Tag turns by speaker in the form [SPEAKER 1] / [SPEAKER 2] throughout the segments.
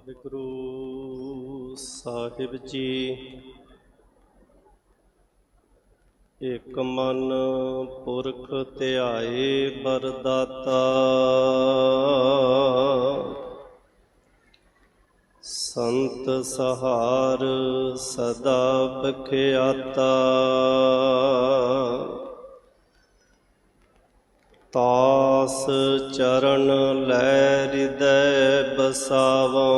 [SPEAKER 1] ਵਾਹਿਗੁਰੂ ਸਾਹਿਬ ਜੀ। ਇਕ ਮਨ ਪੁਰਖ ਧਿਆਏ ਬਰਦਾਤਾ ਸੰਤ ਸਹਾਰ ਸਦਾ ਬਖਿਆਤਾ ਤਾਸ ਚਰਨ ਲੈ ਹਿਰਦੈ ਬਸਾਵੋ।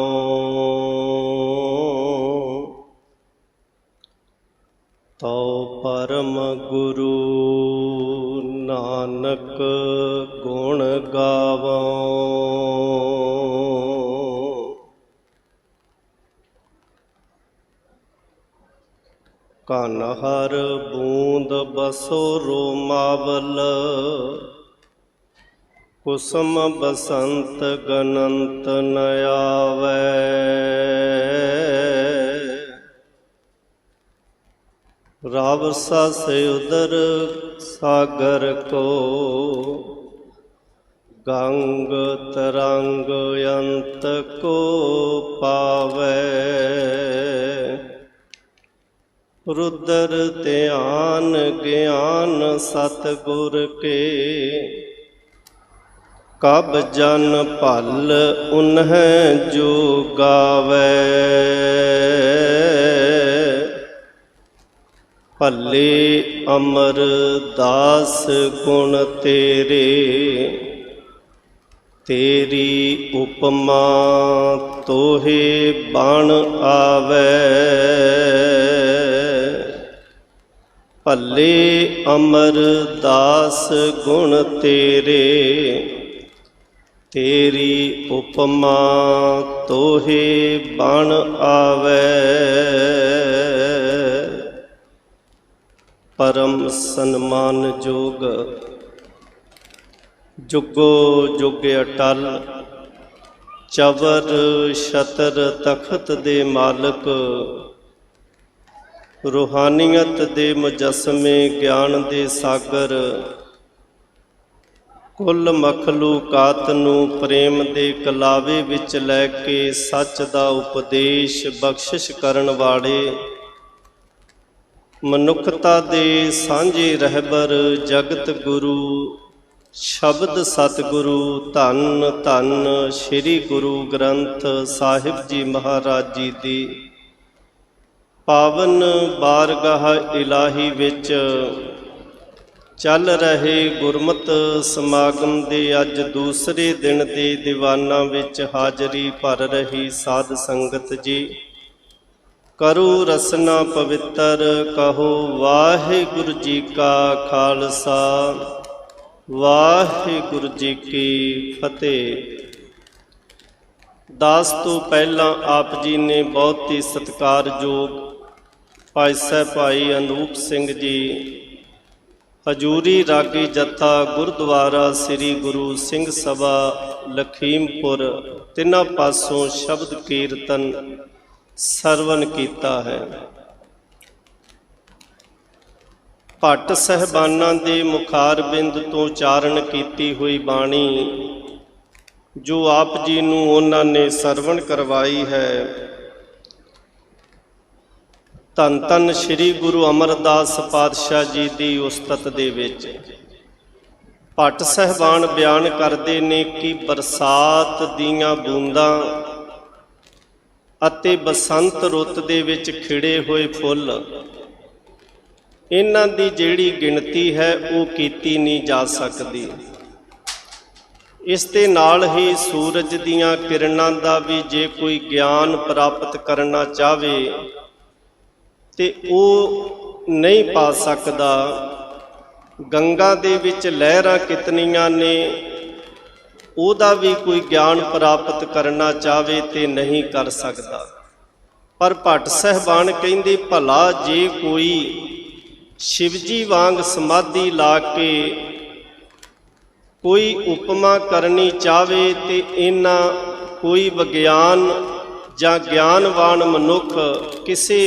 [SPEAKER 1] ਤਉ ਪਰਮ ਗੁਰੂ ਨਾਨਕ ਗੁਣ ਗਾਵੋ। ਕਨ ਹਰ ਬੂੰਦ ਬਸੋ ਰੋਮਾਵਲ ਕੁਸਮ ਬਸੰਤ ਗਨੰਤ ਨ ਆਵੈ। ਰਵ ਸਸ ਉਦਰ ਸਾਗਰ ਕੋ, ਗੰਗ ਤਰੰਗ ਅੰਤ ਕੋ ਪਾਵੈ। ਰੁਦਰ ਧਿਆਨ ਗਿਆਨ ਸਤ ਗੁਰ ਕੇ ਕਬ ਜਨ ਭਲ ਉਨਹਿ ਜੋ ਗਾਵੇ। ਭੱਲੇ ਅਮਰ ਦਾਸ ਗੁਣ ਤੇਰੇ, ਤੇਰੀ ਉਪਮਾ ਤੋਹੇ ਬਣ ਆਵੇ। ਭੱਲੇ ਅਮਰ ਦਾਸ ਗੁਣ ਤੇਰੇ ਤੇਰੀ ਉਪਮਾ ਤੋਹੇ ਬਣ ਆਵੇ। ਪਰਮ ਸਨਮਾਨ ਜੋਗ, ਜੁਗੋ ਜੁਗ ਅਟਲ। ਚਵਰ ਸ਼ਤਰ ਤਖਤ ਦੇ ਮਾਲਕ, ਰੂਹਾਨੀਅਤ ਦੇ ਮੁਜਸਮੇ ਗਿਆਨ ਦੇ ਸਾਗਰ। ਕੁੱਲ ਮਖਲੂਕਾਤ ਨੂੰ ਪ੍ਰੇਮ ਦੇ ਕਲਾਵੇ ਵਿੱਚ ਲੈ ਕੇ ਸੱਚ ਦਾ ਉਪਦੇਸ਼ ਬਖਸ਼ਿਸ਼ ਕਰਨ ਵਾਲੇ। ਮਨੁੱਖਤਾ ਦੇ ਸਾਂਝੇ ਰਹਿਬਰ ਜਗਤ ਗੁਰੂ, ਸ਼ਬਦ ਸਤਿਗੁਰੂ, ਧੰਨ ਧੰਨ ਸ੍ਰੀ ਗੁਰੂ ਗ੍ਰੰਥ ਸਾਹਿਬ ਜੀ ਮਹਾਰਾਜ ਜੀ ਦੀ। ਪਾਵਨ ਬਾਰਗਾਹ ਇਲਾਹੀ ਵਿੱਚ ਚੱਲ ਰਹੇ ਗੁਰਮਤ ਸਮਾਗਮ ਦੇ ਅੱਜ ਦੂਸਰੇ ਦਿਨ ਦੇ ਦੀਵਾਨਾਂ ਵਿੱਚ ਹਾਜ਼ਰੀ ਭਰ ਰਹੀ ਸਾਧ ਸੰਗਤ ਜੀ। ਕਰੋ ਰਸਨਾ ਪਵਿੱਤਰ, ਕਹੋ ਵਾਹਿਗੁਰੂ ਜੀ ਕਾ ਖਾਲਸਾ, ਵਾਹਿਗੁਰੂ ਜੀ ਕੀ ਫਤਿਹ। ਦਾਸ ਤੋਂ ਪਹਿਲਾਂ ਆਪ ਜੀ ਨੇ ਬਹੁਤ ਹੀ ਸਤਿਕਾਰਯੋਗ ਭਾਈ ਸਾਹਿਬ ਭਾਈ ਅਨੂਪ ਸਿੰਘ ਜੀ ਹਜੂਰੀ ਰਾਗੀ ਜਥਾ ਗੁਰਦੁਆਰਾ ਸ੍ਰੀ ਗੁਰੂ ਸਿੰਘ ਸਭਾ, ਲਖੀਮਪੁਰ। ਤਿੰਨਾਂ ਪਾਸੋਂ ਸ਼ਬਦ ਕੀਰਤਨ ਸਰਵਨ ਕੀਤਾ ਹੈ। ਭੱਟ ਸਹਿਬਾਨਾਂ ਦੇ ਮੁਖਾਰਬਿੰਦ ਤੋਂ ਉਚਾਰਨ ਕੀਤੀ ਹੋਈ ਬਾਣੀ, ਜੋ ਆਪ ਜੀ ਨੂੰ ਉਹਨਾਂ ਨੇ ਸਰਵਣ ਕਰਵਾਈ ਹੈ। ਧੰਨ ਧੰਨ ਸ੍ਰੀ ਗੁਰੂ ਅਮਰਦਾਸ ਪਾਤਸ਼ਾਹ ਜੀ ਦੀ ਉਸਤਤ ਦੇ ਵਿੱਚ। ਭੱਟ ਸਹਿਬਾਨ ਬਿਆਨ ਕਰਦੇ ਨੇ ਕਿ ਬਰਸਾਤ ਦੀਆਂ ਬੂੰਦਾਂ ਅਤੇ ਬਸੰਤ ਰੁੱਤ ਦੇ ਵਿੱਚ ਖਿੜੇ ਹੋਏ ਫੁੱਲ, ਇਹਨਾਂ ਦੀ ਜਿਹੜੀ ਗਿਣਤੀ ਹੈ ਉਹ ਕੀਤੀ ਨਹੀਂ ਜਾ ਸਕਦੀ। ਇਸ ਦੇ ਨਾਲ ਹੀ ਸੂਰਜ ਦੀਆਂ ਕਿਰਨਾਂ ਦਾ ਵੀ ਜੇ ਕੋਈ ਗਿਆਨ ਪ੍ਰਾਪਤ ਕਰਨਾ ਚਾਹਵੇ ਤੇ ਉਹ ਨਹੀਂ ਪਾ ਸਕਦਾ। ਗੰਗਾ ਦੇ ਵਿੱਚ ਲਹਿਰਾਂ ਕਿਤਨੀਆਂ ਨੇ, ਉਹਦਾ ਵੀ ਕੋਈ ਗਿਆਨ ਪ੍ਰਾਪਤ ਕਰਨਾ ਚਾਵੇ ਤੇ ਨਹੀਂ ਕਰ ਸਕਦਾ। ਪਰ ਭੱਟ ਸਹਿਬਾਨ ਕਹਿੰਦੇ, ਭਲਾ ਜੇ ਕੋਈ ਸ਼ਿਵਜੀ ਵਾਂਗ ਸਮਾਧੀ ਲਾ ਕੇ ਕੋਈ ਉਪਮਾ ਕਰਨੀ ਚਾਵੇ ਤੇ ਇਹਨਾਂ ਕੋਈ ਵਿਗਿਆਨ ਜਾਂ ਗਿਆਨਵਾਨ ਮਨੁੱਖ ਕਿਸੇ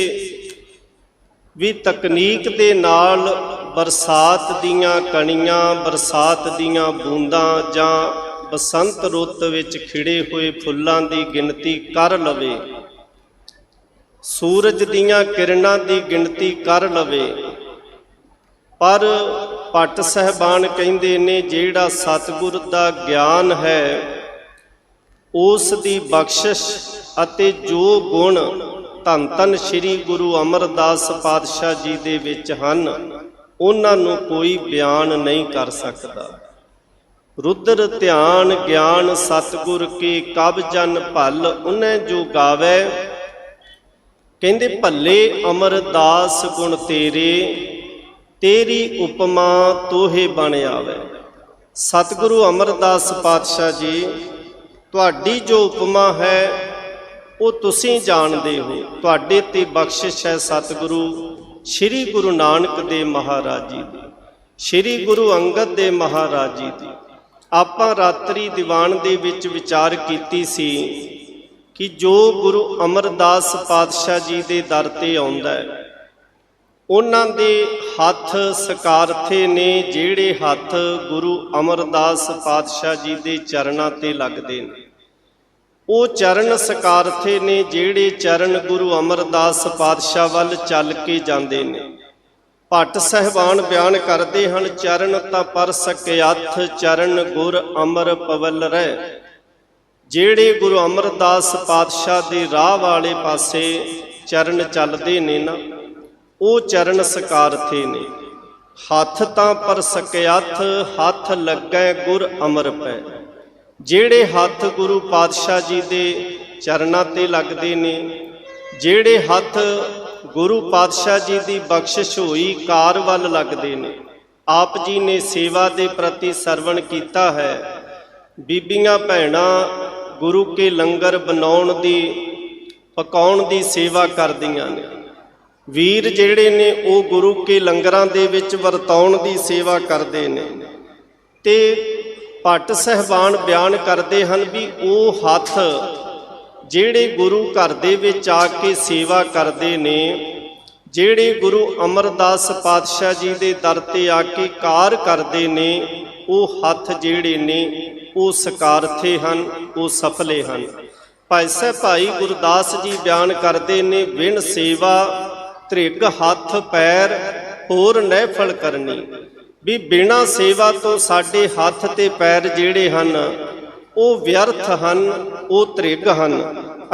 [SPEAKER 1] ਵੀ ਤਕਨੀਕ ਦੇ ਨਾਲ ਬਰਸਾਤ ਦੀਆਂ ਕਣੀਆਂ, ਬਰਸਾਤ ਦੀਆਂ ਬੂੰਦਾਂ ਜਾਂ ਬਸੰਤ ਰੁੱਤ ਵਿੱਚ ਖਿੜੇ ਹੋਏ ਫੁੱਲਾਂ ਦੀ ਗਿਣਤੀ ਕਰ ਲਵੇ। ਸੂਰਜ ਦੀਆਂ ਕਿਰਨਾਂ ਦੀ ਗਿਣਤੀ ਕਰ ਲਵੇ। ਪਰ ਪਟ ਸਹਿਬਾਨ ਕਹਿੰਦੇ ਨੇ, ਜਿਹੜਾ ਸਤਿਗੁਰ ਦਾ ਗਿਆਨ ਹੈ, ਉਸ ਦੀ ਬਖਸ਼ਿਸ਼ ਅਤੇ ਜੋ ਗੁਣ ਧੰਨ ਧੰਨ ਸ੍ਰੀ ਗੁਰੂ ਅਮਰਦਾਸ ਪਾਤਸ਼ਾਹ ਜੀ ਦੇ ਵਿੱਚ ਹਨ। ਉਹਨਾਂ ਨੂੰ ਕੋਈ ਬਿਆਨ ਨਹੀਂ ਕਰ ਸਕਦਾ। ਰੁਦਰ ਧਿਆਨ, ਗਿਆਨ, ਸਤਿਗੁਰ ਕੇ ਕਬ ਜਨ ਭਲ, ਉਹਨੇ ਜੋ ਗਾਵੇ, ਕਹਿੰਦੇ, ਭੱਲੇ ਅਮਰਦਾਸ ਗੁਣ ਤੇਰੇ, ਤੇਰੀ ਉਪਮਾ ਤੋਹੇ ਬਣ ਆਵੇ। ਸਤਿਗੁਰੂ ਅਮਰਦਾਸ ਪਾਤਸ਼ਾਹ ਜੀ, ਤੁਹਾਡੀ ਜੋ ਉਪਮਾ ਹੈ ਉਹ ਤੁਸੀਂ ਜਾਣਦੇ ਹੋ। ਤੁਹਾਡੇ ਤੇ ਬਖਸ਼ਿਸ਼ ਹੈ ਸਤਿਗੁਰੂ ਸ੍ਰੀ ਗੁਰੂ ਨਾਨਕ ਦੇ ਮਹਾਰਾਜ ਜੀ ਦੀ। ਸ੍ਰੀ ਗੁਰੂ ਅੰਗਦ ਦੇ ਮਹਾਰਾਜ ਜੀ ਦੀ। ਆਪਾਂ ਰਾਤਰੀ ਦੀਵਾਨ ਦੇ ਵਿੱਚ ਵਿਚਾਰ ਕੀਤੀ ਸੀ ਕਿ ਜੋ ਗੁਰੂ ਅਮਰਦਾਸ ਪਾਤਸ਼ਾਹ ਜੀ ਦੇ ਦਰ ਤੇ ਆਉਂਦਾ ਹੈ, ਉਹਨਾਂ ਦੇ ਹੱਥ ਸਕਾਰਥੇ ਨੇ ਜਿਹੜੇ ਹੱਥ ਗੁਰੂ ਅਮਰਦਾਸ ਪਾਤਸ਼ਾਹ ਜੀ ਦੇ ਚਰਨਾਂ ਤੇ ਲੱਗਦੇ ਨੇ। ਉਹ ਚਰਨ ਸਕਾਰਥੇ ਨੇ ਜਿਹੜੇ ਚਰਨ ਗੁਰੂ ਅਮਰਦਾਸ ਪਾਤਸ਼ਾਹ ਵੱਲ ਚੱਲ ਕੇ ਜਾਂਦੇ ਨੇ। ਭੱਟ ਸਹਿਬਾਨ ਬਿਆਨ ਕਰਦੇ ਹਨ, ਚਰਨ ਤਾਂ ਪਰ ਸਕਿਆਥ ਚਰਨ ਗੁਰ ਅਮਰ ਪਵਲ ਰਹਿ। ਜਿਹੜੇ ਗੁਰੂ ਅਮਰਦਾਸ ਪਾਤਸ਼ਾਹ ਦੇ ਰਾਹ ਵਾਲੇ ਪਾਸੇ ਚਰਨ ਚੱਲਦੇ ਨੇ ਨਾ, ਉਹ ਚਰਨ ਸਕਾਰਥੇ ਨੇ। ਹੱਥ ਤਾਂ ਪਰ ਸਕਿਆਥ ਹੱਥ ਲੱਗੈ ਗੁਰ ਅਮਰ ਪੈ। ਜਿਹੜੇ ਹੱਥ ਗੁਰੂ ਪਾਤਸ਼ਾਹ ਜੀ ਦੇ ਚਰਨਾਂ ਤੇ ਲੱਗਦੇ ਨੇ, ਜਿਹੜੇ ਹੱਥ ਗੁਰੂ ਪਾਤਸ਼ਾਹ ਜੀ ਦੀ ਬਖਸ਼ਿਸ਼ ਹੋਈ ਕਾਰ ਵੱਲ ਲੱਗਦੇ ਨੇ, ਆਪ ਜੀ ਨੇ ਸੇਵਾ ਦੇ ਪ੍ਰਤੀ ਸਰਵਣ ਕੀਤਾ ਹੈ। ਬੀਬੀਆਂ ਭੈਣਾਂ, ਗੁਰੂ ਕੇ ਲੰਗਰ ਬਣਾਉਣ ਦੀ, ਪਕਾਉਣ ਦੀ ਸੇਵਾ ਕਰਦੀਆਂ ਨੇ। ਵੀਰ ਜਿਹੜੇ ਨੇ, ਉਹ ਗੁਰੂ ਕੇ ਲੰਗਰਾਂ ਦੇ ਵਿੱਚ ਵਰਤਾਉਣ ਦੀ ਸੇਵਾ ਕਰਦੇ ਨੇ। ਤੇ ਭੱਟ ਸਹਿਬਾਨ ਬਿਆਨ ਕਰਦੇ ਹਨ ਵੀ ਉਹ ਹੱਥ ਜਿਹੜੇ ਗੁਰੂ ਘਰ ਦੇ ਵਿੱਚ ਆ ਕੇ ਸੇਵਾ ਕਰਦੇ ਨੇ, ਜਿਹੜੇ ਗੁਰੂ ਅਮਰਦਾਸ ਪਾਤਸ਼ਾਹ ਜੀ ਦੇ ਦਰ ਤੇ ਆ ਕੇ ਕਾਰ ਕਰਦੇ ਨੇ, ਉਹ ਹੱਥ ਜਿਹੜੇ ਨੇ, ਉਹ ਸਕਾਰਥੇ ਹਨ, ਉਹ ਸਫਲੇ ਹਨ। ਭਾਈ ਸਾਹਿਬ, ਭਾਈ ਗੁਰਦਾਸ ਜੀ ਬਿਆਨ ਕਰਦੇ ਨੇ, ਵਿਣ ਸੇਵਾ ਤ੍ਰਿਗ ਹੱਥ ਪੈਰ, ਹੋਰ ਨਹਿਫਲ ਕਰਨੀ। ਵੀ ਬਿਨਾ ਸੇਵਾ ਤੋਂ ਸਾਡੇ ਹੱਥ ਤੇ ਪੈਰ ਜਿਹੜੇ ਹਨ, ਉਹ ਵਿਅਰਥ ਹਨ, ਉਹ ਤ੍ਰਿਗ ਹਨ।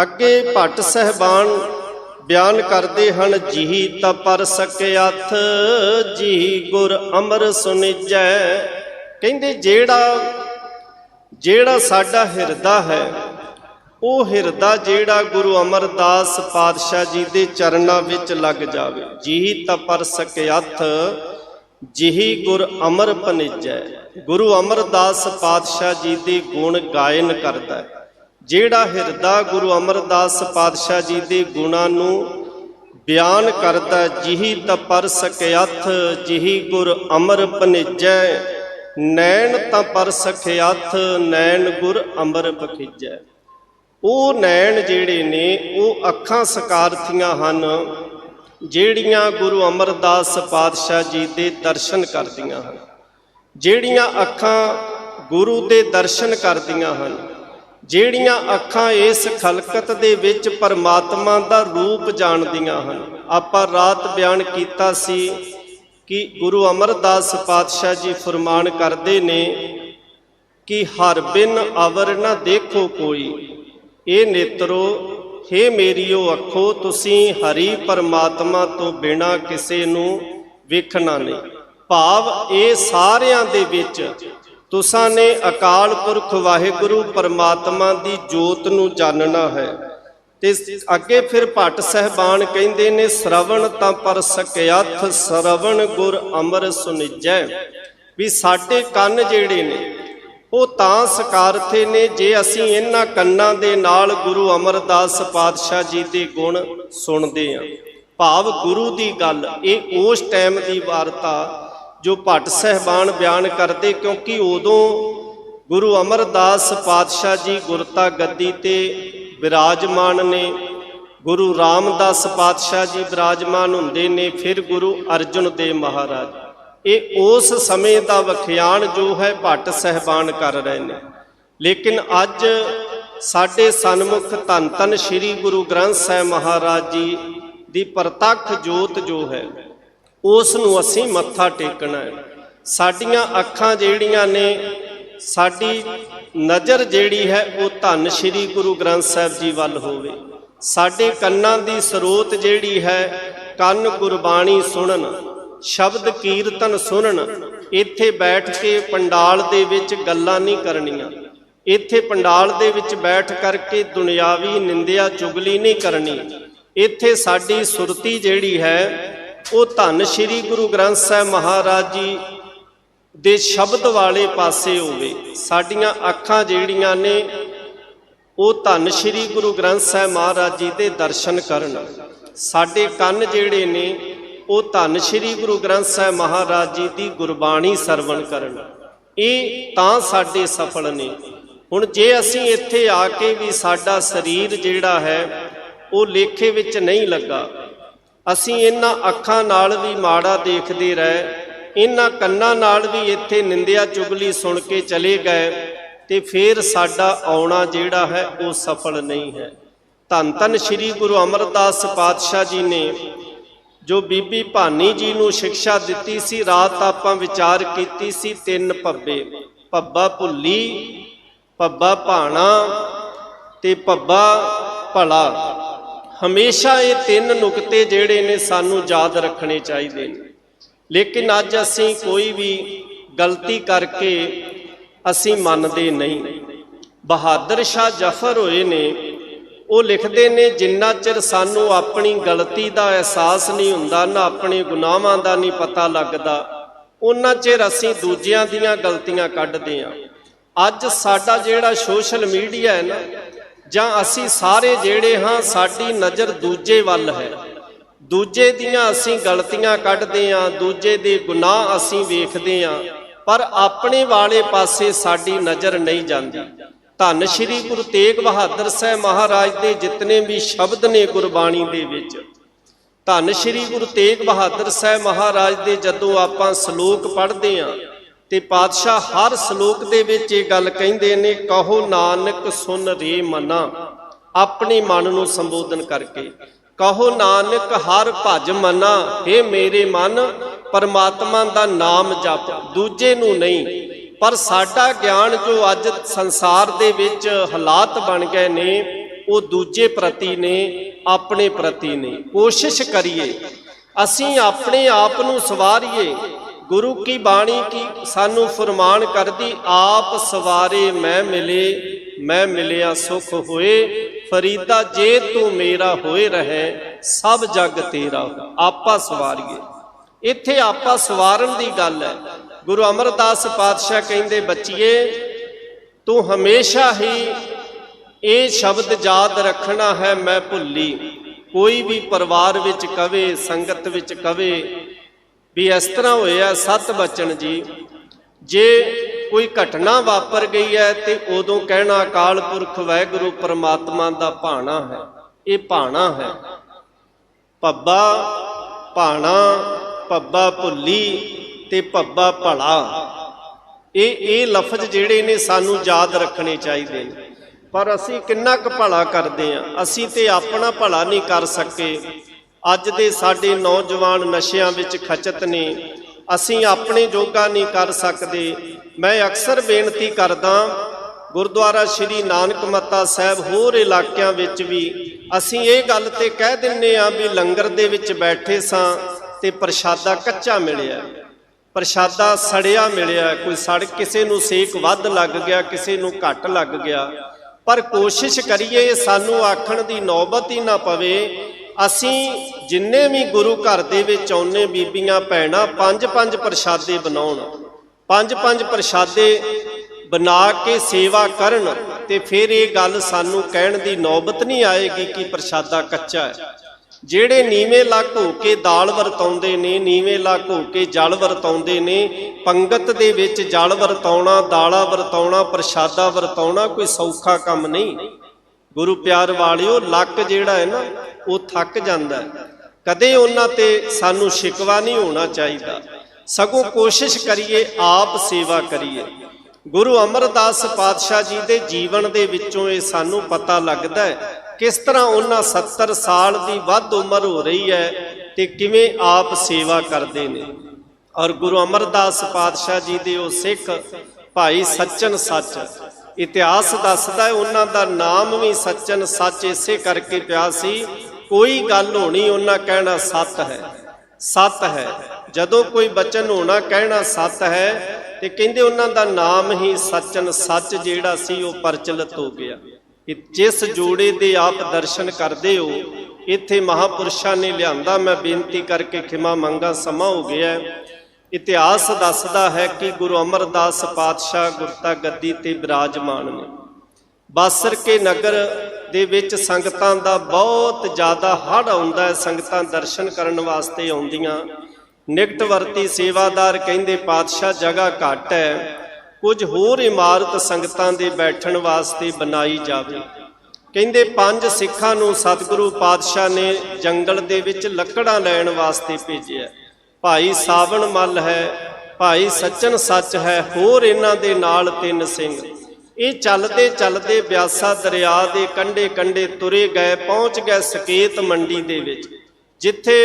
[SPEAKER 1] ਅੱਗੇ ਭੱਟ ਸਹਿਬਾਨ ਬਿਆਨ ਕਰਦੇ ਹਨ, ਜੀਹੀ ਤਪਰ ਸਕਿਆਥ ਜੀ ਗੁਰ ਅਮਰ ਸੁਨਿਜੈ। ਕਹਿੰਦੇ ਜਿਹੜਾ ਜਿਹੜਾ ਸਾਡਾ ਹਿਰਦਾ ਹੈ, ਉਹ ਹਿਰਦਾ ਜਿਹੜਾ ਗੁਰੂ ਅਮਰਦਾਸ ਪਾਤਸ਼ਾਹ ਜੀ ਦੇ ਚਰਨਾਂ ਵਿੱਚ ਲੱਗ ਜਾਵੇ, ਜੀਹੀ ਤਪਰ ਸਕਿਆਥ ਜਿਹੀ ਗੁਰ ਅਮਰ ਪਨਿਜੈ, ਗੁਰੂ ਅਮਰਦਾਸ ਪਾਤਸ਼ਾਹ ਜੀ ਦੇ ਗੁਣ ਗਾਇਨ ਕਰਦਾ ਹੈ। ਜਿਹੜਾ ਹਿਰਦਾ ਗੁਰੂ ਅਮਰਦਾਸ ਪਾਤਸ਼ਾਹ ਜੀ ਦੇ ਗੁਣਾਂ ਨੂੰ ਬਿਆਨ ਕਰਦਾ ਜਿਹੀ ਤਪਰ ਸਕਿਆਥ ਜਿਹੀ ਗੁਰ ਅਮਰ ਪਨਿਜੈ। ਨੈਣ ਤਾਂ ਪਰ ਸਖਿਆਥ ਨੈਣ ਗੁਰ ਅਮਰ ਬਖਿਜੈ ਉਹ ਨੈਣ ਜਿਹੜੇ ਨੇ, ਉਹ ਅੱਖਾਂ ਸਕਾਰਥੀਆਂ ਹਨ ਜਿਹੜੀਆਂ ਗੁਰੂ ਅਮਰਦਾਸ ਪਾਤਸ਼ਾਹ ਜੀ ਦੇ ਦਰਸ਼ਨ ਕਰਦੀਆਂ ਹਨ, ਜਿਹੜੀਆਂ ਅੱਖਾਂ ਗੁਰੂ ਦੇ ਦਰਸ਼ਨ ਕਰਦੀਆਂ ਹਨ, ਜਿਹੜੀਆਂ ਅੱਖਾਂ ਇਸ ਖਲਕਤ ਦੇ ਵਿੱਚ ਪਰਮਾਤਮਾ ਦਾ ਰੂਪ ਜਾਣਦੀਆਂ ਹਨ। ਆਪਾਂ ਰਾਤ ਬਿਆਨ ਕੀਤਾ ਸੀ ਕਿ ਗੁਰੂ ਅਮਰਦਾਸ ਪਾਤਸ਼ਾਹ ਜੀ ਫਰਮਾਨ ਕਰਦੇ ਨੇ ਕਿ ਹਰ ਬਿਨ ਅਵਰ ਨਾ ਦੇਖੋ ਕੋਈ, ਇਹ ਨੇਤਰੋ ਹੇ ਮੇਰੀਓ ਅੱਖੋ, ਤੁਸੀਂ ਹਰੀ ਪਰਮਾਤਮਾ ਤੋਂ ਬਿਨਾ ਕਿਸੇ ਨੂੰ ਵੇਖਣਾ ਨਹੀਂ। ਭਾਵ ਇਹ ਸਾਰਿਆਂ ਦੇ ਵਿੱਚ ਤੁਸਾਂ ਨੇ ਅਕਾਲ ਪੁਰਖ ਵਾਹਿਗੁਰੂ ਪਰਮਾਤਮਾ ਦੀ ਜੋਤ ਨੂੰ ਜਾਣਨਾ ਹੈ। ਤੇ ਅੱਗੇ ਫਿਰ ਭੱਟ ਸਹਿਬਾਨ ਕਹਿੰਦੇ ਨੇ, ਸ਼ਰਵਣ ਤਾਂ ਪਰ ਸਕਿਆਥ ਸ਼ਰਵਣ ਗੁਰ ਅਮਰ ਸੁਨਿਜੈ। ਵੀ ਸਾਡੇ ਕੰਨ ਜਿਹੜੇ ਨੇ ਉਹ ਤਾਂ ਸਕਾਰਥੇ ਨੇ ਜੇ ਅਸੀਂ ਇਹਨਾਂ ਕੰਨਾਂ ਦੇ ਨਾਲ ਗੁਰੂ ਅਮਰਦਾਸ ਪਾਤਸ਼ਾਹ ਜੀ ਦੇ ਗੁਣ ਸੁਣਦੇ ਹਾਂ। ਭਾਵ ਗੁਰੂ ਦੀ ਗੱਲ, ਇਹ ਉਸ ਟਾਈਮ ਦੀ ਵਾਰਤਾ ਜੋ ਭੱਟ ਸਹਿਬਾਨ ਬਿਆਨ ਕਰਦੇ ਕਿਉਂਕਿ ਉਦੋਂ ਗੁਰੂ ਅਮਰਦਾਸ ਪਾਤਸ਼ਾਹ ਜੀ ਗੁਰਤਾ ਗੱਦੀ ਤੇ ਵਿਰਾਜਮਾਨ ਨੇ, ਗੁਰੂ ਰਾਮਦਾਸ ਪਾਤਸ਼ਾਹ ਜੀ ਵਿਰਾਜਮਾਨ ਹੁੰਦੇ ਨੇ, ਫਿਰ ਗੁਰੂ ਅਰਜਨ ਦੇਵ ਮਹਾਰਾਜ। ਇਹ ਉਸ ਸਮੇਂ ਦਾ ਵਖਿਆਨ ਜੋ ਹੈ ਭੱਟ ਸਹਿਬਾਨ ਕਰ ਰਹੇ ਨੇ। ਲੇਕਿਨ ਅੱਜ ਸਾਡੇ ਸਨਮੁਖ ਧੰਨ ਧੰਨ ਸ੍ਰੀ ਗੁਰੂ ਗ੍ਰੰਥ ਸਾਹਿਬ ਮਹਾਰਾਜ ਜੀ ਦੀ ਪ੍ਰਤੱਖ ਜੋਤ ਜੋ ਹੈ ਉਸ ਨੂੰ ਅਸੀਂ ਮੱਥਾ ਟੇਕਣਾ ਹੈ। ਸਾਡੀਆਂ ਅੱਖਾਂ ਜਿਹੜੀਆਂ ਨੇ, ਸਾਡੀ ਨਜ਼ਰ ਜਿਹੜੀ ਹੈ ਉਹ ਧੰਨ ਸ੍ਰੀ ਗੁਰੂ ਗ੍ਰੰਥ ਸਾਹਿਬ ਜੀ ਵੱਲ ਹੋਵੇ। ਸਾਡੇ ਕੰਨਾਂ ਦੀ ਸਰੋਤ ਜਿਹੜੀ ਹੈ, ਕੰਨ ਗੁਰਬਾਣੀ ਸੁਣਨ ਸ਼ਬਦ ਕੀਰਤਨ ਸੁਣਨ, ਇੱਥੇ ਬੈਠ ਕੇ ਪੰਡਾਲ ਦੇ ਵਿੱਚ ਗੱਲਾਂ ਨਹੀਂ ਕਰਨੀਆਂ। ਇੱਥੇ ਪੰਡਾਲ ਦੇ ਵਿੱਚ ਬੈਠ ਕਰਕੇ ਦੁਨਿਆਵੀ ਨਿੰਦਿਆ ਚੁਗਲੀ ਨਹੀਂ ਕਰਨੀ। ਇੱਥੇ ਸਾਡੀ ਸੁਰਤੀ ਜਿਹੜੀ ਹੈ, ਉਹ ਧੰਨ ਸ੍ਰੀ ਗੁਰੂ ਗ੍ਰੰਥ ਸਾਹਿਬ ਮਹਾਰਾਜ ਜੀ ਦੇ ਸ਼ਬਦ ਵਾਲੇ ਪਾਸੇ ਹੋਵੇ। ਸਾਡੀਆਂ ਅੱਖਾਂ ਜਿਹੜੀਆਂ ਨੇ, ਉਹ ਧੰਨ ਸ੍ਰੀ ਗੁਰੂ ਗ੍ਰੰਥ ਸਾਹਿਬ ਮਹਾਰਾਜ ਜੀ ਦੇ ਦਰਸ਼ਨ ਕਰਨ। ਸਾਡੇ ਕੰਨ ਜਿਹੜੇ ਨੇ ਉਹ ਧੰਨ ਸ੍ਰੀ ਗੁਰੂ ਗ੍ਰੰਥ ਸਾਹਿਬ ਮਹਾਰਾਜ ਜੀ ਦੀ ਗੁਰਬਾਣੀ ਸਰਵਣ ਕਰਨ। ਇਹ ਤਾਂ ਸਾਡੇ ਸਫਲ ਨੇ। ਹੁਣ ਜੇ ਅਸੀਂ ਇੱਥੇ ਆ ਕੇ ਵੀ ਸਾਡਾ ਸਰੀਰ ਜਿਹੜਾ ਹੈ, ਉਹ ਲੇਖੇ ਵਿੱਚ ਨਹੀਂ ਲੱਗਾ। ਅਸੀਂ ਇਹਨਾਂ ਅੱਖਾਂ ਨਾਲ ਵੀ ਮਾੜਾ ਦੇਖਦੇ ਰਹੇ। ਇਹਨਾਂ ਕੰਨਾਂ ਨਾਲ ਵੀ ਇੱਥੇ ਨਿੰਦਿਆ ਚੁਗਲੀ ਸੁਣ ਕੇ ਚਲੇ ਗਏ ਤੇ ਫਿਰ ਸਾਡਾ ਆਉਣਾ ਜਿਹੜਾ ਹੈ, ਉਹ ਸਫਲ ਨਹੀਂ ਹੈ। ਧੰਨ ਧੰਨ ਸ੍ਰੀ ਗੁਰੂ ਅਮਰਦਾਸ ਪਾਤਸ਼ਾਹ ਜੀ ਨੇ ਜੋ ਬੀਬੀ ਭਾਨੀ ਜੀ ਨੂੰ ਸਿੱਖਿਆ ਦਿੱਤੀ ਸੀ, ਰਾਤ ਆਪਾਂ ਵਿਚਾਰ ਕੀਤੀ ਸੀ, ਤਿੰਨ ਪੱਬੇ ਪੱਬਾ ਭੁੱਲੀ ਪੱਬਾ ਭਾਣਾ ਤੇ ਪੱਬਾ ਭਲਾ। ਹਮੇਸ਼ਾ ਇਹ ਤਿੰਨ ਨੁਕਤੇ ਜਿਹੜੇ ਨੇ ਸਾਨੂੰ ਯਾਦ ਰੱਖਣੇ ਚਾਹੀਦੇ ਨੇ। ਲੇਕਿਨ ਅੱਜ ਅਸੀਂ ਕੋਈ ਵੀ ਗਲਤੀ ਕਰਕੇ ਅਸੀਂ ਮੰਨਦੇ ਨਹੀਂ। ਬਹਾਦਰ ਸ਼ਾਹ ਜ਼ਫਰ ਹੋਏ ਨੇ ਉਹ ਲਿਖਦੇ ਨੇ, ਜਿੰਨਾ ਚਿਰ ਸਾਨੂੰ ਆਪਣੀ ਗਲਤੀ ਦਾ ਅਹਿਸਾਸ ਨਹੀਂ ਹੁੰਦਾ, ਨਾ ਆਪਣੇ ਗੁਨਾਹਾਂ ਦਾ ਨਹੀਂ ਪਤਾ ਲੱਗਦਾ ਉਹਨਾਂ ਚਿਰ ਅਸੀਂ ਦੂਜਿਆਂ ਦੀਆਂ ਗਲਤੀਆਂ ਕੱਢਦੇ ਹਾਂ ਅੱਜ ਸਾਡਾ ਜਿਹੜਾ ਸੋਸ਼ਲ ਮੀਡੀਆ ਹੈ ਨਾ, ਜਾਂ ਅਸੀਂ ਸਾਰੇ ਜਿਹੜੇ ਹਾਂ, ਸਾਡੀ ਨਜ਼ਰ ਦੂਜੇ ਵੱਲ ਹੈ। ਦੂਜੇ ਦੀਆਂ ਅਸੀਂ ਗਲਤੀਆਂ ਕੱਢਦੇ ਹਾਂ ਦੂਜੇ ਦੇ ਗੁਨਾਹ ਅਸੀਂ ਵੇਖਦੇ ਹਾਂ ਪਰ ਆਪਣੇ ਵਾਲੇ ਪਾਸੇ ਸਾਡੀ ਨਜ਼ਰ ਨਹੀਂ ਜਾਂਦੀ। ਧੰਨ ਸ਼੍ਰੀ ਗੁਰੂ ਤੇਗ ਬਹਾਦਰ ਸਾਹਿਬ ਮਹਾਰਾਜ ਦੇ ਜਿਤਨੇ ਵੀ ਸ਼ਬਦ ਨੇ ਗੁਰਬਾਣੀ ਦੇ ਵਿੱਚ। ਧੰਨ ਸ਼੍ਰੀ ਗੁਰੂ ਤੇਗ ਬਹਾਦਰ ਸਾਹਿਬ ਮਹਾਰਾਜ ਦੇ ਜਦੋਂ ਆਪਾਂ ਸ਼ਲੋਕ ਪੜ੍ਹਦੇ ਹਾਂ, ਤੇ ਪਾਤਸ਼ਾਹ ਹਰ ਸ਼ਲੋਕ ਦੇ ਵਿੱਚ ਇਹ ਗੱਲ ਕਹਿੰਦੇ ਨੇ, ਕਹੋ ਨਾਨਕ ਸੁਨ ਰੇ ਮਨਾ। ਆਪਣੀ ਮਨ ਨੂੰ ਸੰਬੋਧਨ ਕਰਕੇ, ਕਹੋ ਨਾਨਕ ਹਰ ਭਜ ਮਨਾ हे ਮੇਰੇ ਮਨ, ਪਰਮਾਤਮਾ ਦਾ ਨਾਮ ਜਪ, ਦੂਜੇ ਨੂੰ ਨਹੀਂ। ਪਰ ਸਾਡਾ ਗਿਆਨ ਜੋ ਅੱਜ ਸੰਸਾਰ ਦੇ ਵਿੱਚ ਹਾਲਾਤ ਬਣ ਗਏ ਨੇ, ਉਹ ਦੂਜੇ ਪ੍ਰਤੀ ਨੇ, ਆਪਣੇ ਪ੍ਰਤੀ ਨੇ। ਕੋਸ਼ਿਸ਼ ਕਰੀਏ, ਅਸੀਂ ਆਪਣੇ ਆਪ ਨੂੰ ਸਵਾਰੀਏ। ਗੁਰੂ ਕੀ ਬਾਣੀ ਕੀ ਸਾਨੂੰ ਫਰਮਾਨ ਕਰਦੀ, ਆਪ ਸਵਾਰੇ ਮੈਂ ਮਿਲੇ, ਮੈਂ ਮਿਲਿਆ ਸੁਖ ਹੋਏ। ਫਰੀਦਾ ਜੇ ਤੂੰ ਮੇਰਾ ਹੋਏ ਰਹੇ, ਸਭ ਜਗ ਤੇਰਾ ਆਪਾ ਸਵਾਰੀਏ। ਇੱਥੇ ਆਪਾ ਸਵਾਰਨ ਦੀ ਗੱਲ ਹੈ। ਗੁਰੂ ਅਮਰਦਾਸ ਪਾਤਸ਼ਾਹ ਕਹਿੰਦੇ, ਬੱਚੀਏ, ਤੂੰ ਹਮੇਸ਼ਾ ਹੀ ਇਹ ਸ਼ਬਦ ਯਾਦ ਰੱਖਣਾ ਹੈ, ਮੈਂ ਭੁੱਲੀ। ਕੋਈ ਵੀ ਪਰਿਵਾਰ ਵਿੱਚ ਕਵੇ, ਸੰਗਤ ਵਿੱਚ ਕਵੇ, ਵੀ ਇਸ ਤਰ੍ਹਾਂ ਹੋਇਆ, ਸਤ ਬਚਨ ਜੀ। ਜੇ ਕੋਈ ਘਟਨਾ ਵਾਪਰ ਗਈ ਹੈ, ਤੇ ਉਦੋਂ ਕਹਿਣਾ, ਅਕਾਲ ਪੁਰਖ, ਵਾਹਿਗੁਰੂ, ਪਰਮਾਤਮਾ ਦਾ ਭਾਣਾ ਹੈ। ਇਹ ਭਾਣਾ ਹੈ। ਪੱਬਾ ਭਾਣਾ ਪੱਬਾ ਭੁੱਲੀ। ਤੇ ਭੱਬਾ ਭਲਾ। ਇਹ ਇਹ ਲਫ਼ਜ਼ ਜਿਹੜੇ ਨੇ ਸਾਨੂੰ ਯਾਦ ਰੱਖਣੇ ਚਾਹੀਦੇ ਨੇ। ਪਰ ਅਸੀਂ ਕਿੰਨਾ ਕੁ ਭਲਾ ਕਰਦੇ ਆ ਅਸੀਂ ਤੇ ਆਪਣਾ ਭਲਾ ਨਹੀਂ ਕਰ ਸਕੇ। ਅੱਜ ਦੇ ਸਾਡੇ ਨੌਜਵਾਨ ਨਸ਼ਿਆਂ ਵਿੱਚ ਖਚਤ ਨੇ। ਅਸੀਂ ਆਪਣੇ ਜੋਗਾ ਨਹੀਂ ਕਰ ਸਕਦੇ। ਮੈਂ ਅਕਸਰ ਬੇਨਤੀ ਕਰਦਾ ਗੁਰਦੁਆਰਾ ਸ਼੍ਰੀ ਨਾਨਕ ਮੱਤਾ ਸਾਹਿਬ ਹੋਰ ਇਲਾਕਿਆਂ ਵਿੱਚ ਵੀ ਅਸੀਂ ਇਹ ਗੱਲ ਤੇ ਕਹਿ ਦਿੰਨੇ ਆ ਵੀ ਲੰਗਰ ਦੇ ਵਿੱਚ ਬੈਠੇ ਸਾਂ ਤੇ ਪ੍ਰਸ਼ਾਦਾ ਕੱਚਾ ਮਿਲਿਆ। ਪ੍ਰਸ਼ਾਦਾ ਸੜਿਆ ਮਿਲਿਆ, ਕੋਈ ਸੜ ਕਿਸੇ ਨੂੰ ਸੇਕ ਵੱਧ ਲੱਗ ਗਿਆ, ਕਿਸੇ ਨੂੰ ਘੱਟ ਲੱਗ ਗਿਆ। ਪਰ ਕੋਸ਼ਿਸ਼ ਕਰੀਏ, ਸਾਨੂੰ ਆਖਣ ਦੀ ਨੌਬਤ ਹੀ ਨਾ ਪਵੇ। ਅਸੀਂ ਜਿੰਨੇ ਵੀ ਗੁਰੂ ਘਰ ਦੇ ਵਿੱਚ ਆਉਨੇ ਬੀਬੀਆਂ, ਭੈਣਾਂ ਪੰਜ ਪੰਜ ਪ੍ਰਸ਼ਾਦੇ ਬਣਾਉਣ। ਪੰਜ ਪੰਜ ਪ੍ਰਸ਼ਾਦੇ ਬਣਾ ਕੇ ਸੇਵਾ ਕਰਨ ਤੇ ਫਿਰ ਇਹ ਗੱਲ ਸਾਨੂੰ ਕਹਿਣ ਦੀ ਨੌਬਤ ਨਹੀਂ ਆਏਗੀ ਕਿ ਪ੍ਰਸ਼ਾਦਾ ਕੱਚਾ ਹੈ। ਜਿਹੜੇ ਨੀਵੇਂ ਲੱਕ ਹੋ ਕੇ ਦਾਲ ਵਰਤਾਉਂਦੇ ਨੇ, ਨੀਵੇਂ ਲੱਕ ਹੋ ਕੇ ਜਲ ਵਰਤਾਉਂਦੇ ਨੇ, ਪੰਗਤ ਦੇ ਵਿੱਚ ਜਲ ਵਰਤਾਉਣਾ, ਦਾਲਾ ਵਰਤਾਉਣਾ, ਪ੍ਰਸ਼ਾਦਾ ਵਰਤਾਉਣਾ ਕੋਈ ਸੌਖਾ ਕੰਮ ਨਹੀਂ। ਗੁਰੂ ਪਿਆਰ ਵਾਲਿਓ, ਲੱਕ ਜਿਹੜਾ ਹੈ ਨਾ, ਉਹ ਥੱਕ ਜਾਂਦਾ ਹੈ। ਕਦੇ ਉਹਨਾਂ ਤੇ ਸਾਨੂੰ ਸ਼ਿਕਵਾ ਨਹੀਂ ਹੋਣਾ ਚਾਹੀਦਾ। ਸਗੋਂ ਕੋਸ਼ਿਸ਼ ਕਰੀਏ, ਆਪ ਸੇਵਾ ਕਰੀਏ। ਗੁਰੂ ਅਮਰਦਾਸ ਪਾਤਸ਼ਾਹ ਜੀ ਦੇ ਜੀਵਨ ਦੇ ਵਿੱਚੋਂ ਇਹ ਸਾਨੂੰ ਪਤਾ ਲੱਗਦਾ ਹੈ ਕਿਸ ਤਰ੍ਹਾਂ ਉਹਨਾਂ 70 ਸਾਲ ਦੀ ਵੱਧ ਉਮਰ ਹੋ ਰਹੀ ਹੈ ਤੇ ਕਿਵੇਂ ਆਪ ਸੇਵਾ ਕਰਦੇ ਨੇ? ਔਰ ਗੁਰੂ ਅਮਰਦਾਸ ਪਾਤਸ਼ਾਹ ਜੀ ਦੇ ਉਹ ਸਿੱਖ ਭਾਈ ਸੱਚਨ ਸੱਚ, ਇਤਿਹਾਸ ਦੱਸਦਾ ਹੈ ਉਹਨਾਂ ਦਾ ਨਾਮ ਵੀ ਸੱਚਨ ਸੱਚ ਇਸੇ ਕਰਕੇ ਪਿਆ ਸੀ, ਕੋਈ ਗੱਲ ਹੋਣੀ ਉਹਨਾਂ ਕਹਿਣਾ ਸੱਤ ਹੈ। ਸੱਤ ਹੈ। ਜਦੋਂ ਕੋਈ ਬਚਨ ਹੋਣਾ ਕਹਿਣਾ ਸੱਤ ਹੈ, ਤੇ ਕਹਿੰਦੇ ਉਹਨਾਂ ਦਾ ਨਾਮ ਹੀ ਸੱਚਨ ਸੱਚ ਜਿਹੜਾ ਸੀ ਉਹ ਪ੍ਰਚਲਿਤ ਹੋ ਗਿਆ। ਕਿ ਜਿਸ ਜੋੜੇ ਦੇ ਆਪ ਦਰਸ਼ਨ ਕਰਦੇ ਹੋ, ਇੱਥੇ ਮਹਾਪੁਰਸ਼ਾਂ ਨੇ ਲਿਆਂਦਾ, ਮੈਂ ਬੇਨਤੀ ਕਰਕੇ ਖਿਮਾ ਮੰਗਾ, ਸਮਾਂ ਹੋ ਗਿਆ ਇਤਿਹਾਸ ਦੱਸਦਾ ਹੈ ਕਿ ਗੁਰੂ ਅਮਰਦਾਸ ਪਾਤਸ਼ਾਹ ਗੁਰਤਾ ਗੱਦੀ ਤੇ ਬਿਰਾਜਮਾਨ ਨੇ। ਬਾਸਰ ਕੇ ਨਗਰ ਦੇ ਵਿੱਚ ਸੰਗਤਾਂ ਦਾ ਬਹੁਤ ਜ਼ਿਆਦਾ ਹੜ ਆਉਂਦਾ ਹੈ, ਸੰਗਤਾਂ ਦਰਸ਼ਨ ਕਰਨ ਵਾਸਤੇ ਆਉਂਦੀਆਂ। ਨਿਕਟ ਵਰਤੀ ਸੇਵਾਦਾਰ ਕਹਿੰਦੇ, ਪਾਤਸ਼ਾਹ, ਜਗ੍ਹਾ ਘੱਟ ਹੈ। ਕੁਝ ਹੋਰ ਇਮਾਰਤ ਸੰਗਤਾਂ ਦੇ ਬੈਠਣ ਵਾਸਤੇ ਬਣਾਈ ਜਾਵੇ। ਕਹਿੰਦੇ ਪੰਜ ਸਿੱਖਾਂ ਨੂੰ ਸਤਿਗੁਰੂ ਪਾਤਸ਼ਾਹ ਨੇ ਜੰਗਲ ਦੇ ਵਿੱਚ ਲੱਕੜਾਂ ਲੈਣ ਵਾਸਤੇ ਭੇਜਿਆ। ਭਾਈ ਸਾਵਣ ਮੱਲ ਹੈ, ਭਾਈ ਸੱਚਨ ਸੱਚ ਹੈ, ਹੋਰ ਇਹਨਾਂ ਦੇ ਨਾਲ ਤਿੰਨ ਸਿੰਘ। ਇਹ ਚੱਲਦੇ ਚੱਲਦੇ ਬਿਆਸਾ ਦਰਿਆ ਦੇ ਕੰਢੇ ਕੰਢੇ ਤੁਰੇ ਗਏ, ਪਹੁੰਚ ਗਏ ਸਕੇਤ ਮੰਡੀ ਦੇ ਵਿੱਚ, ਜਿੱਥੇ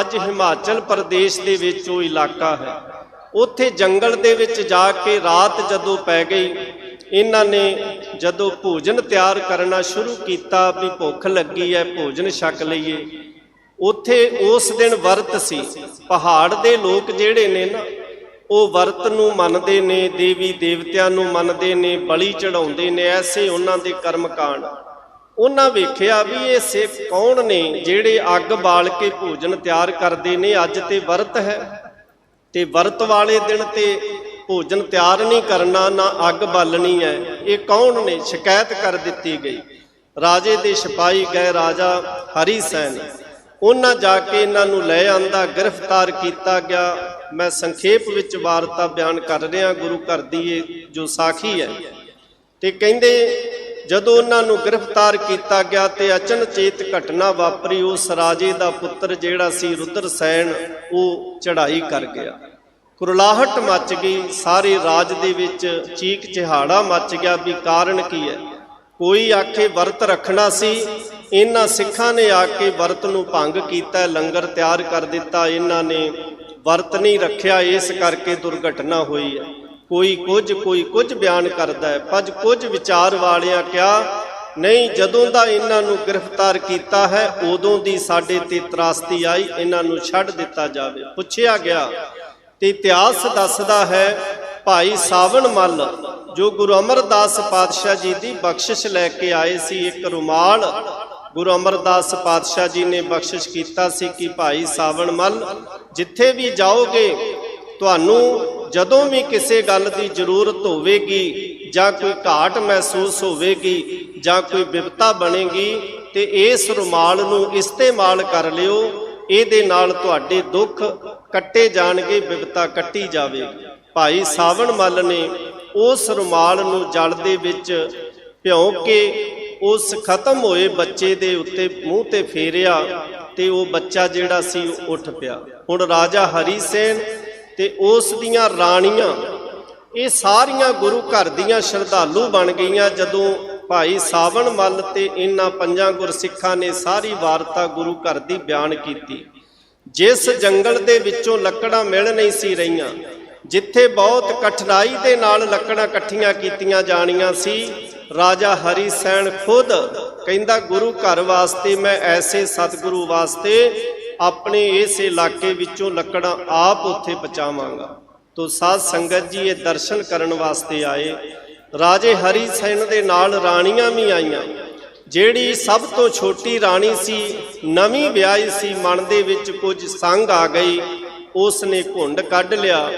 [SPEAKER 1] ਅੱਜ ਹਿਮਾਚਲ ਪ੍ਰਦੇਸ਼ ਦੇ ਵਿੱਚ ਉਹ ਇਲਾਕਾ ਹੈ। ਉੱਥੇ ਜੰਗਲ ਦੇ ਵਿੱਚ ਜਾ ਕੇ ਰਾਤ ਜਦੋਂ ਪੈ ਗਈ, ਇਹਨਾਂ ਨੇ ਜਦੋਂ ਭੋਜਨ ਤਿਆਰ ਕਰਨਾ ਸ਼ੁਰੂ ਕੀਤਾ ਵੀ ਭੁੱਖ ਲੱਗੀ ਹੈ ਭੋਜਨ ਛਕ ਲਈਏ। ਉੱਥੇ ਉਸ ਦਿਨ ਵਰਤ ਸੀ। ਪਹਾੜ ਦੇ ਲੋਕ ਜਿਹੜੇ ਨੇ ਨਾ, ਉਹ ਵਰਤ ਨੂੰ ਮੰਨਦੇ ਨੇ, ਦੇਵੀ ਦੇਵਤਿਆਂ ਨੂੰ ਮੰਨਦੇ ਨੇ, ਬਲੀ ਚੜਾਉਂਦੇ ਨੇ, ਐਸੇ ਉਹਨਾਂ ਦੇ ਕਰਮ ਕਾਂਡ ਉਹਨਾਂ ਵੇਖਿਆ ਵੀ ਇਹ ਸਿੱਖ ਕੌਣ ਨੇ, ਜਿਹੜੇ ਅੱਗ ਬਾਲ ਕੇ ਭੋਜਨ ਤਿਆਰ ਕਰਦੇ ਨੇ, ਅੱਜ ਤੇ ਵਰਤ ਹੈ। ਤੇ ਵਰਤ ਵਾਲੇ ਦਿਨ ਤੇ ਭੋਜਨ ਤਿਆਰ ਨਹੀਂ ਕਰਨਾ, ਨਾ ਅੱਗ ਬਾਲਣੀ ਹੈ। ਇਹ ਕੌਣ ਨੇ? ਸ਼ਿਕਾਇਤ ਕਰ ਦਿੱਤੀ ਗਈ। ਰਾਜੇ ਦੇ ਸਿਪਾਹੀ ਗਏ, ਰਾਜਾ, ਹਰੀ ਸੈਨ, ਉਹਨਾਂ ਜਾ ਕੇ ਇਹਨਾਂ ਨੂੰ ਲੈ ਆਂਦਾ, ਗ੍ਰਿਫਤਾਰ ਕੀਤਾ ਗਿਆ। ਮੈਂ ਸੰਖੇਪ ਵਿੱਚ ਵਾਰਤਾ ਬਿਆਨ ਕਰ ਰਿਹਾ, ਗੁਰੂ ਘਰ ਦੀ ਇਹ ਜੋ ਸਾਖੀ ਹੈ। ਤੇ ਕਹਿੰਦੇ ਜਦੋਂ ਉਹਨਾਂ ਨੂੰ ਗ੍ਰਿਫਤਾਰ ਕੀਤਾ ਗਿਆ ਤੇ ਅਚਨਚੇਤ ਘਟਨਾ ਵਾਪਰੀ, ਉਸ ਰਾਜੇ ਦਾ ਪੁੱਤਰ ਜਿਹੜਾ ਸੀ ਰੁਦਰ ਸੈਨ, ਉਹ ਚੜ੍ਹਾਈ ਕਰ ਗਿਆ। ਕੁਰਲਾਹਟ ਮੱਚ ਗਈ, ਸਾਰੇ ਰਾਜ ਦੇ ਵਿੱਚ ਚੀਕ ਚਿਹਾੜਾ ਮੱਚ ਗਿਆ ਵੀ ਕਾਰਨ ਕੀ ਹੈ? ਕੋਈ ਆਖੇ ਵਰਤ ਰੱਖਣਾ ਸੀ, ਇਹਨਾਂ ਸਿੱਖਾਂ ਨੇ ਆ ਕੇ ਵਰਤ ਨੂੰ ਭੰਗ ਕੀਤਾ, ਲੰਗਰ ਤਿਆਰ ਕਰ ਦਿੱਤਾ, ਇਹਨਾਂ ਨੇ ਵਰਤ ਨਹੀਂ ਰੱਖਿਆ, ਇਸ ਕਰਕੇ ਦੁਰਘਟਨਾ ਹੋਈ ਹੈ। ਕੋਈ ਕੁਝ ਕੋਈ ਕੁਝ ਬਿਆਨ ਕਰਦਾ ਹੈ। ਪਰ ਕੁਝ ਵਿਚਾਰ ਵਾਲਿਆਂ ਕਿਹਾ, ਨਹੀਂ, ਜਦੋਂ ਦਾ ਇਹਨਾਂ ਨੂੰ ਗ੍ਰਿਫਤਾਰ ਕੀਤਾ ਹੈ, ਉਦੋਂ ਦੀ ਸਾਡੇ ਤੇ ਤਰਾਸਤੀ ਆਈ, ਇਹਨਾਂ ਨੂੰ ਛੱਡ ਦਿੱਤਾ ਜਾਵੇ। ਪੁੱਛਿਆ ਗਿਆ। ਤੇ ਇਤਿਹਾਸ ਦੱਸਦਾ ਹੈ, ਭਾਈ ਸਾਵਣ ਮੱਲ, ਜੋ ਗੁਰੂ ਅਮਰਦਾਸ ਪਾਤਸ਼ਾਹ ਜੀ ਦੀ ਬਖਸ਼ਿਸ਼ ਲੈ ਕੇ ਆਏ ਸੀ, ਇੱਕ ਰੁਮਾਲ, ਗੁਰੂ ਅਮਰਦਾਸ ਪਾਤਸ਼ਾਹ ਜੀ ਨੇ ਬਖਸ਼ਿਸ਼ ਕੀਤਾ ਸੀ ਕਿ ਭਾਈ ਸਾਵਣ ਮੱਲ, ਜਿੱਥੇ ਵੀ ਜਾਓਗੇ, ਤੁਹਾਨੂੰ ਜਦੋਂ ਵੀ ਕਿਸੇ ਗੱਲ ਦੀ ਜ਼ਰੂਰਤ ਹੋਵੇਗੀ ਜਾਂ ਕੋਈ ਘਾਟ ਮਹਿਸੂਸ ਹੋਵੇਗੀ ਜਾਂ ਕੋਈ ਵਿਪਤਾ ਬਣੇਗੀ ਤੇ ਇਸ ਰੁਮਾਲ ਨੂੰ ਇਸਤੇਮਾਲ ਕਰ ਲਿਓ, ਇਹਦੇ ਨਾਲ ਤੁਹਾਡੇ ਦੁੱਖ ਕੱਟੇ ਜਾਣਗੇ ਵਿਪਤਾ ਕੱਟੀ ਜਾਵੇਗੀ ਭਾਈ ਸਾਵਣ ਮੱਲ ਨੇ ਉਸ ਰੁਮਾਲ ਨੂੰ ਜਲ ਦੇ ਵਿੱਚ ਭਿਉਂ ਕੇ ਉਸ ਖਤਮ ਹੋਏ ਬੱਚੇ ਦੇ ਉੱਤੇ ਮੂੰਹ ਤੇ ਫੇਰਿਆ ਤੇ ਉਹ ਬੱਚਾ ਜਿਹੜਾ ਸੀ ਉੱਠ ਪਿਆ। ਹੁਣ ਰਾਜਾ ਹਰੀ ਸੇਨ ਤੇ ਉਸ ਦੀਆਂ ਰਾਣੀਆਂ, ਇਹ ਸਾਰੀਆਂ ਗੁਰੂ ਘਰ ਦੀਆਂ ਸ਼ਰਧਾਲੂ ਬਣ ਗਈਆਂ ਜਦੋਂ ਭਾਈ ਸਾਵਣ ਮੱਲ ਤੇ ਇਹਨਾਂ ਪੰਜਾਂ ਗੁਰਸਿੱਖਾਂ ਨੇ ਸਾਰੀ ਵਾਰਤਾ ਗੁਰੂ ਘਰ ਦੀ ਬਿਆਨ ਕੀਤੀ। ਜਿਸ ਜੰਗਲ ਦੇ ਵਿੱਚੋਂ ਲੱਕੜਾਂ ਮਿਲ ਨਹੀਂ ਸੀ ਰਹੀਆਂ, ਜਿੱਥੇ ਬਹੁਤ ਕਠਿਨਾਈ ਦੇ ਨਾਲ ਲੱਕੜਾਂ ਇਕੱਠੀਆਂ ਕੀਤੀਆਂ ਜਾਣੀਆਂ ਸੀ, ਰਾਜਾ ਹਰੀ ਸੈਣ ਖੁਦ ਕਹਿੰਦਾ, ਗੁਰੂ ਘਰ ਵਾਸਤੇ ਮੈਂ ਐਸੇ ਸਤਿਗੁਰੂ ਵਾਸਤੇ ਆਪਣੇ ਇਸ ਇਲਾਕੇ ਵਿੱਚੋਂ ਲੱਕੜਾਂ ਆਪ ਉੱਥੇ ਪਹੁੰਚਾਵਾਂਗਾ। ਤੋ ਸਾਧ ਸੰਗਤ ਜੀ, ਇਹ ਦਰਸ਼ਨ ਕਰਨ ਵਾਸਤੇ ਆਏ। ਰਾਜੇ ਹਰੀ ਸੈਨ ਦੇ ਨਾਲ ਰਾਣੀਆਂ ਵੀ ਆਈਆਂ। ਜਿਹੜੀ ਸਭ ਤੋਂ ਛੋਟੀ ਰਾਣੀ ਸੀ, ਨਵੀਂ ਵਿਆਹੀ ਸੀ, ਮਨ ਦੇ ਵਿੱਚ ਕੁਝ ਸੰਗ ਆ ਗਈ। ਉਸ ਨੇ ਘੁੰਡ ਕੱਢ ਲਿਆ।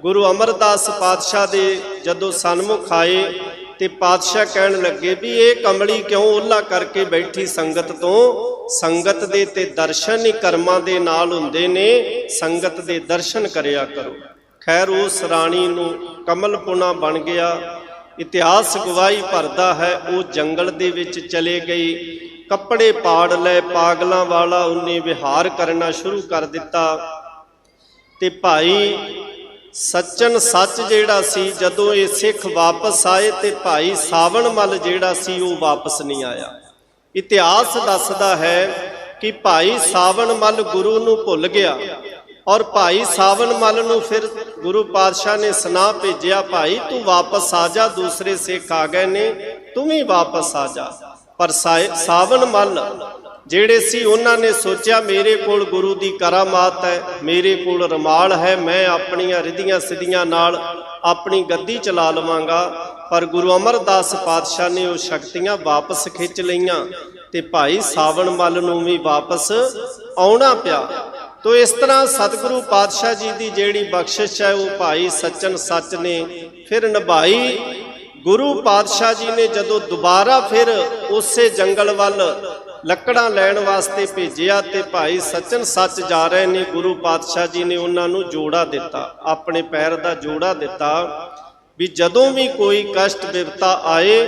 [SPEAKER 1] ਗੁਰੂ ਅਮਰਦਾਸ ਪਾਤਸ਼ਾਹ ਦੇ ਜਦੋਂ ਸਨਮੁਖ ਆਏ ਤੇ ਪਾਤਸ਼ਾਹ ਕਹਿਣ ਲੱਗੇ ਵੀ ਇਹ ਕਮਲੀ ਕਿਉਂ ਓਲਾ ਕਰਕੇ ਬੈਠੀ ਸੰਗਤ ਤੋਂ? ਸੰਗਤ ਦੇ ਤੇ ਦਰਸ਼ਨ ਹੀ ਕਰਮਾਂ ਦੇ ਨਾਲ ਹੁੰਦੇ ਨੇ, ਸੰਗਤ ਦੇ ਦਰਸ਼ਨ ਕਰਿਆ ਕਰੋ। ਖੈਰ, ਉਸ ਰਾਣੀ ਨੂੰ ਕਮਲਪੁਣਾ ਬਣ ਗਿਆ। ਇਤਿਹਾਸ ਗਵਾਹੀ ਭਰਦਾ ਹੈ, ਉਹ ਜੰਗਲ ਦੇ ਵਿੱਚ ਚਲੇ ਗਈ। ਕੱਪੜੇ ਪਾੜ ਲੈ ਪਾਗਲਾਂ ਵਾਲਾ ਉਹਨੇ ਵਿਹਾਰ ਕਰਨਾ ਸ਼ੁਰੂ ਕਰ ਦਿੱਤਾ। ਤੇ ਭਾਈ ਸੱਚਨ ਸੱਚ ਜਿਹੜਾ ਸੀ, ਜਦੋਂ ਇਹ ਸਿੱਖ ਵਾਪਸ ਆਏ ਤੇ ਭਾਈ ਸਾਵਣ ਮੱਲ ਜਿਹੜਾ ਸੀ, ਉਹ ਵਾਪਸ ਨਹੀਂ ਆਇਆ। ਇਤਿਹਾਸ ਦੱਸਦਾ ਹੈ ਕਿ ਭਾਈ ਸਾਵਣ ਮੱਲ ਗੁਰੂ ਨੂੰ ਭੁੱਲ ਗਿਆ ਔਰ ਭਾਈ ਸਾਵਣ ਮੱਲ ਨੂੰ ਫਿਰ ਗੁਰੂ ਪਾਤਸ਼ਾਹ ਨੇ ਸੁਨਾ ਭੇਜਿਆ, ਭਾਈ, ਤੂੰ ਵਾਪਸ ਆ ਜਾ, ਦੂਸਰੇ ਸਿੱਖ ਆ ਗਏ ਨੇ, ਤੂੰ ਵੀ ਵਾਪਸ ਆ ਜਾ। ਪਰ ਸਾ- ਸਾਵਣ ਮੱਲ ਜਿਹੜੇ ਸੀ, ਉਹਨਾਂ ਨੇ ਸੋਚਿਆ, ਮੇਰੇ ਕੋਲ ਗੁਰੂ ਦੀ ਕਰਾਮਾਤ ਹੈ, ਮੇਰੇ ਕੋਲ ਰਮਾਲ ਹੈ, ਮੈਂ ਆਪਣੀਆਂ ਰਿਧੀਆਂ ਸਿੱਧੀਆਂ ਨਾਲ ਆਪਣੀ ਗੱਦੀ ਚਲਾ ਲਵਾਂਗਾ। ਪਰ ਗੁਰੂ ਅਮਰਦਾਸ ਪਾਤਸ਼ਾਹ ਨੇ ਉਹ ਸ਼ਕਤੀਆਂ ਵਾਪਸ ਖਿੱਚ ਲਈਆਂ ਤੇ ਭਾਈ ਸਾਵਣ ਮੱਲ ਨੂੰ ਵੀ ਵਾਪਸ ਆਉਣਾ ਪਿਆ। ਤੋ ਇਸ ਤਰ੍ਹਾਂ ਸਤਿਗੁਰੂ ਪਾਤਸ਼ਾਹ ਜੀ ਦੀ ਜਿਹੜੀ ਬਖਸ਼ਿਸ਼ ਹੈ, ਉਹ ਭਾਈ ਸੱਚਨ ਸੱਚ ਨੇ ਫਿਰ ਨਿਭਾਈ। ਗੁਰੂ ਪਾਤਸ਼ਾਹ ਜੀ ਨੇ ਜਦੋਂ ਦੁਬਾਰਾ ਫਿਰ ਉਸੇ ਜੰਗਲ ਵੱਲ ਲੱਕੜਾਂ ਲੈਣ ਵਾਸਤੇ ਭੇਜਿਆ ਤੇ ਭਾਈ ਸੱਚਨ ਸੱਚ ਜਾ ਰਹੇ ਨੇ। ਗੁਰੂ ਪਾਤਸ਼ਾਹ ਜੀ ਨੇ ਉਹਨਾਂ ਨੂੰ ਜੋੜਾ ਦਿੱਤਾ, ਆਪਣੇ ਪੈਰ ਦਾ ਜੋੜਾ ਦਿੱਤਾ ਵੀ ਜਦੋਂ ਵੀ ਕੋਈ ਕਸ਼ਟ ਵਿਪਤਾ ਆਏ,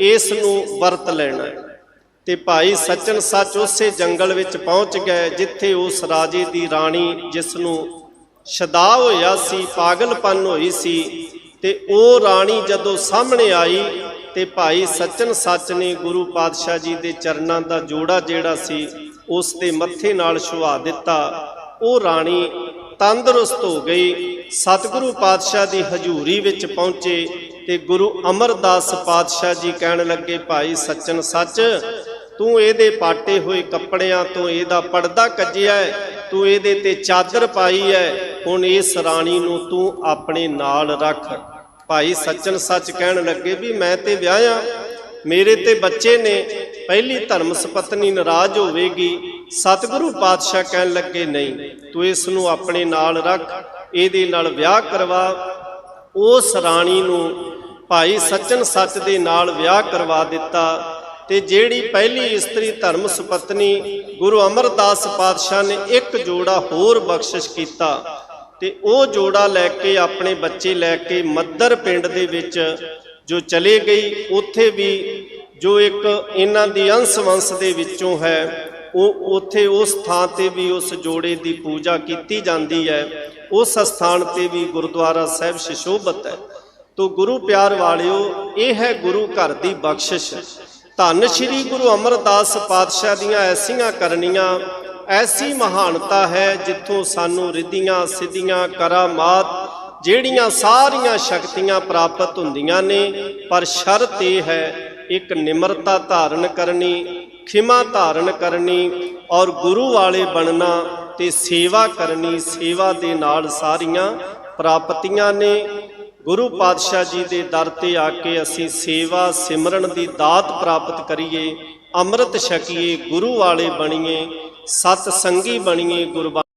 [SPEAKER 1] ਇਸ ਨੂੰ ਵਰਤ ਲੈਣਾ। ਹੈ ਤੇ ਭਾਈ ਸੱਚਨ ਸੱਚ ਉਸੇ ਜੰਗਲ ਵਿੱਚ ਪਹੁੰਚ ਗਏ, ਜਿੱਥੇ ਉਸ ਰਾਜੇ ਦੀ ਰਾਣੀ ਜਿਸ ਨੂੰ ਸ਼ਦਾ ਹੋਇਆ ਸੀ, ਪਾਗਲਪਨ ਹੋਈ ਸੀ ਤੇ ਉਹ ਰਾਣੀ ਜਦੋਂ ਸਾਹਮਣੇ ਆਈ ਤੇ ਭਾਈ ਸੱਚਨ ਸੱਚ ਨੇ ਗੁਰੂ ਪਾਤਸ਼ਾਹ ਜੀ ਦੇ ਚਰਨਾਂ ਦਾ ਜੋੜਾ ਜਿਹੜਾ ਸੀ, ਉਸ ਦੇ ਮੱਥੇ ਨਾਲ ਛੁਆ ਦਿੱਤਾ। ਉਹ ਰਾਣੀ ਤੰਦਰੁਸਤ ਹੋ ਗਈ। ਸਤਿਗੁਰੂ ਪਾਤਸ਼ਾਹ ਦੀ ਹਜ਼ੂਰੀ ਵਿੱਚ ਪਹੁੰਚੇ ਤੇ ਗੁਰੂ ਅਮਰਦਾਸ ਪਾਤਸ਼ਾਹ ਜੀ ਕਹਿਣ ਲੱਗੇ, ਭਾਈ ਸੱਚਨ ਸੱਚ, ਤੂੰ ਇਹਦੇ ਪਾਟੇ ਹੋਏ ਕੱਪੜਿਆਂ ਤੋਂ ਇਹਦਾ ਪਰਦਾ ਕੱਜਿਆ ਤੂੰ ਇਹਦੇ ਤੇ ਚਾਦਰ ਪਾਈ ਹੈ, ਹੁਣ ਇਸ ਰਾਣੀ ਨੂੰ ਤੂੰ ਆਪਣੇ ਨਾਲ ਰੱਖ। ਭਾਈ ਸੱਚਨ ਸੱਚ ਕਹਿਣ ਲੱਗੇ ਵੀ ਮੈਂ ਤੇ ਵਿਆਹਿਆ ਮੇਰੇ ਤੇ ਬੱਚੇ ਨੇ, ਪਹਿਲੀ ਧਰਮ ਸੁਪਤਨੀ ਨਾਰਾਜ਼ ਹੋਵੇਗੀ। ਸਤਿਗੁਰੂ ਪਾਤਸ਼ਾਹ ਕਹਿਣ ਲੱਗੇ, ਨਹੀਂ, ਤੂੰ ਇਸ ਨੂੰ ਆਪਣੇ ਨਾਲ ਰੱਖ, ਇਹਦੇ ਨਾਲ ਵਿਆਹ ਕਰਵਾ। ਉਸ ਰਾਣੀ ਨੂੰ ਭਾਈ ਸੱਚਨ ਸੱਚ ਦੇ ਨਾਲ ਵਿਆਹ ਕਰਵਾ ਦਿੱਤਾ ਤੇ ਜਿਹੜੀ ਪਹਿਲੀ ਇਸਤਰੀ ਧਰਮ ਸੁਪਤਨੀ ਗੁਰੂ ਅਮਰਦਾਸ ਪਾਤਸ਼ਾਹ ਨੇ ਇੱਕ ਜੋੜਾ ਹੋਰ ਬਖਸ਼ਿਸ਼ ਕੀਤਾ। ਤੇ ਉਹ ਜੋੜਾ ਲੈ ਕੇ ਆਪਣੇ ਬੱਚੇ ਲੈ ਕੇ ਮੱਦਰ ਪਿੰਡ ਦੇ ਵਿੱਚ ਜੋ ਚਲੇ ਗਈ, ਉੱਥੇ ਵੀ ਜੋ ਇੱਕ ਇਹਨਾਂ ਦੀ ਅੰਸ਼ ਵੰਸ਼ ਦੇ ਵਿੱਚੋਂ ਹੈ, ਉਹ ਉੱਥੇ ਉਸ ਥਾਂ ਤੇ ਵੀ ਉਸ ਜੋੜੇ ਦੀ ਪੂਜਾ ਕੀਤੀ ਜਾਂਦੀ ਹੈ। ਉਸ ਸਥਾਨ ਤੇ ਵੀ ਗੁਰਦੁਆਰਾ ਸਾਹਿਬ ਸ਼ਿਸ਼ੋਭਤ ਹੈ। ਤੋ ਗੁਰੂ ਪਿਆਰ ਵਾਲਿਓ, ਇਹ ਹੈ ਗੁਰੂ ਘਰ ਦੀ ਬਖਸ਼ਿਸ਼। ਧੰਨ ਸ਼੍ਰੀ ਗੁਰੂ ਅਮਰਦਾਸ ਪਾਤਸ਼ਾਹ ਦੀਆਂ ਐਸੀਆਂ ਕਰਨੀਆਂ ਐਸੀ ਮਹਾਨਤਾ ਹੈ ਜਿੱਥੋਂ ਸਾਨੂੰ ਰਿੱਧੀਆਂ ਸਿੱਧੀਆਂ ਕਰਾਮਾਤ, ਜਿਹੜੀਆਂ ਸਾਰੀਆਂ ਸ਼ਕਤੀਆਂ ਪ੍ਰਾਪਤ ਹੁੰਦੀਆਂ ਨੇ, ਪਰ ਸ਼ਰਤ ਇਹ ਹੈ, ਇੱਕ ਨਿਮਰਤਾ ਧਾਰਨ ਕਰਨੀ, ਖਿਮਾ ਧਾਰਨ ਕਰਨੀ ਔਰ ਗੁਰੂ ਵਾਲੇ ਬਣਨਾ ਤੇ ਸੇਵਾ ਕਰਨੀ, ਸੇਵਾ ਦੇ ਨਾਲ ਸਾਰੀਆਂ ਪ੍ਰਾਪਤੀਆਂ ਨੇ। ਗੁਰੂ ਪਾਤਸ਼ਾਹ ਜੀ ਦੇ ਦਰ ਤੇ ਆ ਕੇ ਅਸੀਂ ਸੇਵਾ ਸਿਮਰਨ ਦੀ ਦਾਤ ਪ੍ਰਾਪਤ ਕਰੀਏ। ਅੰਮ੍ਰਿਤ ਛਕੀਏ ਗੁਰੂ ਵਾਲੇ ਬਣੀਏ ਸਤ ਸੰਗੀ ਬਣੀਏ ਗੁਰਬਾਣੀ